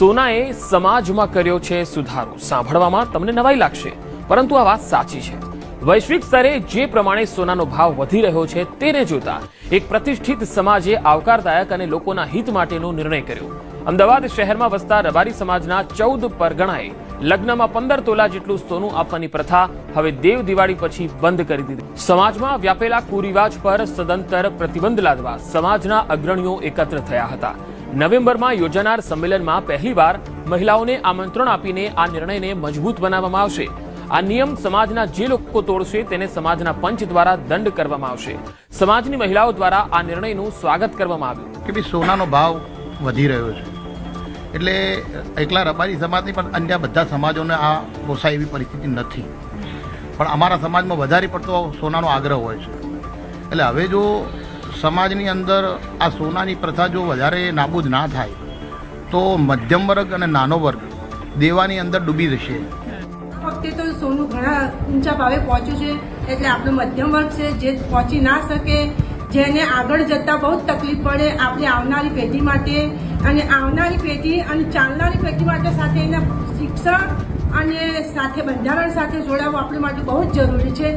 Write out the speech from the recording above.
સોનાએ સમાજમાં કર્યો છે સુધારો. સાંભળવામાં તમને નવાઈ લાગશે, પરંતુ આ વાત સાચી છે. વૈશ્વિક સ્તરે જે પ્રમાણે સોનાનો ભાવ વધી રહ્યો છે, તેને જોતા એક પ્રતિષ્ઠિત સમાજે આવકારદાયક અને લોકોના હિત માટેનો નિર્ણય કર્યો. અમદાવાદ શહેરમાં વસતા રબારી સમાજના ચૌદ પરગણાએ લગ્નમાં પંદર તોલા જેટલું સોનું આપવાની પ્રથા હવે દેવ દિવાળી પછી બંધ કરી દીધી. સમાજમાં વ્યાપેલા કુરિવાજ પર સદંતર પ્રતિબંધ લાદવા સમાજના અગ્રણીઓ એકત્ર થયા હતા. નવેમ્બરમાં યોજાનાર સંમેલનમાં પહેલીવાર મહિલાઓને આમંત્રણ આપીને આ નિર્ણયને મજબૂત બનાવવામાં આવશે. આ નિયમ સમાજના જે લોકો તોડશે તેને સમાજના પંચ દ્વારા દંડ કરવામાં આવશે. સમાજની મહિલાઓ દ્વારા આ નિર્ણયનું સ્વાગત કરવામાં આવ્યું. કે ભાઈ સોનાનો ભાવ વધી રહ્યો છે. એટલે એકલા રબારી સમાજની પણ અન્ય બધા સમાજોને આ પોસાય એવી પરિસ્થિતિ નથી. પણ અમારા સમાજમાં વધારે પડતો સોનાનો આગ્રહ હોય છે. એટલે હવે જો સમાજની અંદર આ સોનાની પ્રથા જો વધારે નાબૂદ ના થાય, તો મધ્યમ વર્ગ અને નાનો વર્ગ દેવાની અંદર ડૂબી જશે. વખતે તો સોનું ઘણા ઊંચા ભાવે પહોંચ્યું છે, એટલે આપણો મધ્યમ વર્ગ છે, જે પહોંચી ના શકે, જેને આગળ જતા બહુ તકલીફ પડે આપણી આવનારી પેઢી માટે. અને આવનારી પેઢી અને ચાલનારી પેઢી માટે સાથે એના શિક્ષણ અને સાથે બંધારણ સાથે જોડાવવું આપણી માટે બહુ જ જરૂરી છે.